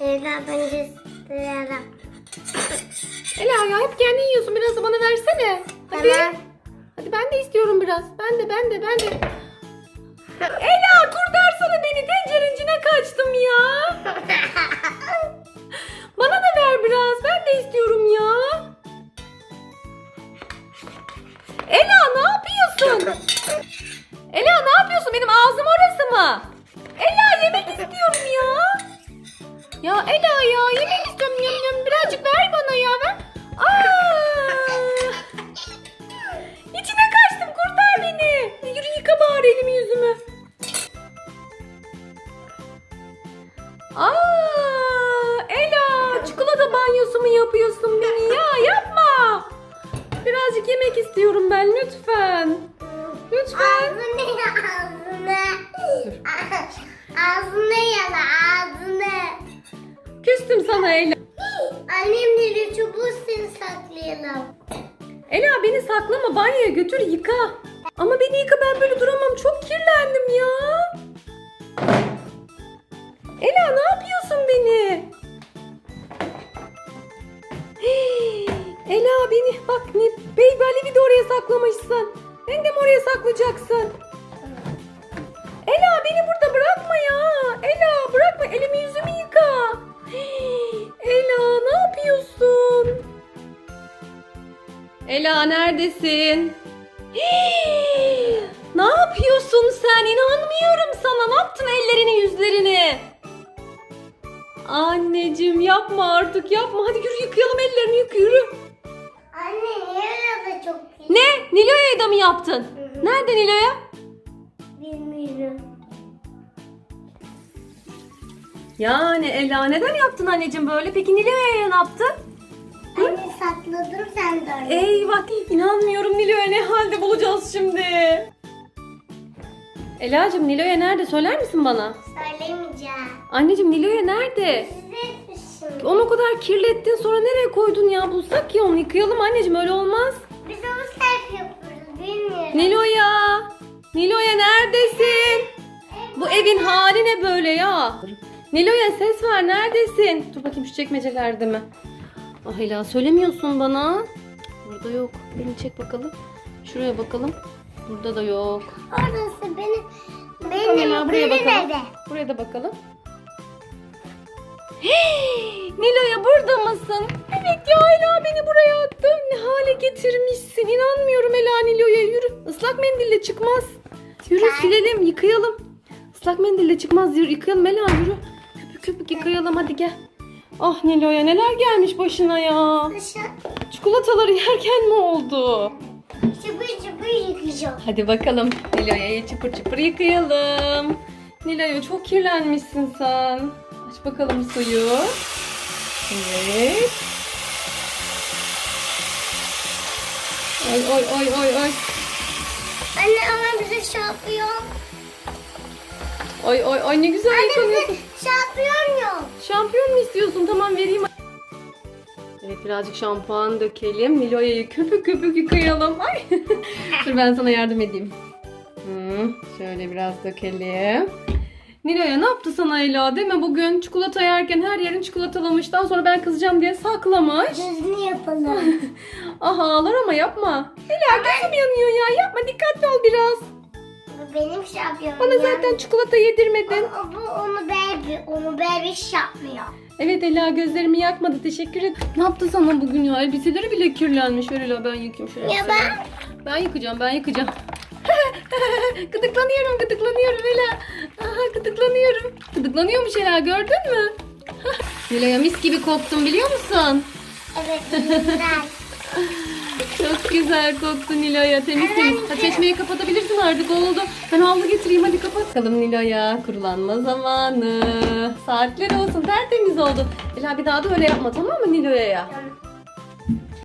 Ela ben gösteriyorum. Ela ya hep kendin yiyorsun. Biraz da bana versene. Hadi. Tamam. Hadi ben de istiyorum biraz. Ben de ben de ben de. Ela kurtarsana beni. Tencerenin içine kaçtım ya. Bana da ver biraz. Ben de istiyorum ya. Ela ne yapıyorsun? Ela ne yapıyorsun? Benim ağzım orası mı? Ya Ela ya yemek istiyorum. Yum, yum. Birazcık ver bana ya. Ver. Aa! İçine kaçtım. Kurtar beni. Yürü yıka bari elimi yüzümü. Aa! Ela çikolata banyosu mu yapıyorsun beni ya? Yapma. Birazcık yemek istiyorum ben lütfen. Lütfen. Ağzını ağzını. Ağzını yala ağzını. Küstüm sana Ela. Annem dedi çubuğu seni saklayalım. Ela beni saklama banyoya götür yıka. Ama beni yıka ben böyle duramam. Çok kirlendim ya. Ela ne yapıyorsun beni? Hey, Ela beni bak ne Baby Alev'i de oraya saklamışsın. Beni de mi oraya saklayacaksın? Ela neredesin? Hii! ne yapıyorsun sen? İnanmıyorum sana. Ne yaptın ellerini yüzlerini? Anneciğim yapma artık yapma. Hadi yürü yıkayalım ellerini yık yürü. Anne niye öyle çok iyi? Ne? Nilo'ya da mı yaptın? Nerede Nilo'ya? Bilmiyorum. Yani Ela neden yaptın anneciğim böyle? Peki Nilo'ya ne yaptın? Sakladım sen de. Eyvah inanmıyorum Nilo'ya ne halde bulacağız şimdi? Ela'cığım Nilo'ya nerede söyler misin bana? Söylemeyeceğim. Anneciğim Nilo'ya nerede? Size etmişim. Onu o kadar kirlettin sonra nereye koydun ya? Bulsak ya onu yıkayalım anneciğim öyle olmaz. Biz onu selfie yapıyoruz bilmiyorum. Nilo'ya! Nilo'ya neredesin? Bu evin hali ne böyle ya? Nilo'ya ses ver neredesin? Dur bakayım şu çekmecelerde mi? Ah Ela söylemiyorsun bana. Burada yok. Beni çek bakalım. Şuraya bakalım. Burada da yok. Orası benim. Benim ya buraya benim bakalım. evde. Buraya da bakalım. Hey, Nilo'ya burada mısın? Evet ya Ela beni buraya attı. Ne hale getirmişsin. İnanmıyorum Ela Nilo'ya yürü. Islak mendille çıkmaz. Yürü silelim yıkayalım. Islak mendille çıkmaz yürü yıkayalım Ela yürü. Köpük köpük yıkayalım hadi gel. Ah Nilo'ya neler gelmiş başına ya. Çikolataları yerken mi oldu? çıpır çıpır yıkayacağım. Hadi bakalım Nilo'ya çıpır çıpır yıkayalım. Nilo'ya çok kirlenmişsin sen. Aç bakalım suyu. Evet. Oy oy oy oy oy. Anne ama bize şampiyon. Oy oy oy ne güzel Anne yıkanıyorsun. şampiyon yok. Şampiyon mu istiyorsun? Tamam vereyim. Evet birazcık şampuan dökelim. Nilo'ya'yı köpük köpük yıkayalım. Ay. Dur ben sana yardım edeyim. Hı, şöyle biraz dökelim. Nilo'ya ne yaptı sana Ela değil mi? Bugün çikolata yerken her yerini çikolatalamıştan sonra ben kızacağım diye saklamış. Gözünü yapalım. Ah ağlar ama yapma. Ela gözüm yanıyor ya. Yapma dikkatli ol biraz. Bu benim şampiyonum. Bana zaten çikolata yedirmedin. O, bu onu baby, onu baby iş yapmıyor. Evet Ela gözlerimi yakmadı teşekkür ederim. Ne yaptı sana bugün ya? Elbiseleri bile kirlenmiş. Ver Ela ben yıkayayım şöyle. Ya ben? Ben yıkayacağım ben yıkayacağım. gıdıklanıyorum gıdıklanıyorum Ela. Aha gıdıklanıyorum. Gıdıklanıyormuş Ela gördün mü? Nilo'ya mis gibi koktum biliyor musun? Evet güzel. Çok güzel koktu Nilo'ya temiz temiz. Ha, çeşmeyi kapatabilirsin artık oldu. Ben havlu getireyim hadi kapat. Bakalım Nilo'ya kurulanma zamanı. Saatler olsun tertemiz oldu. Ela bir daha da öyle yapma tamam mı Nilo'ya? Tamam.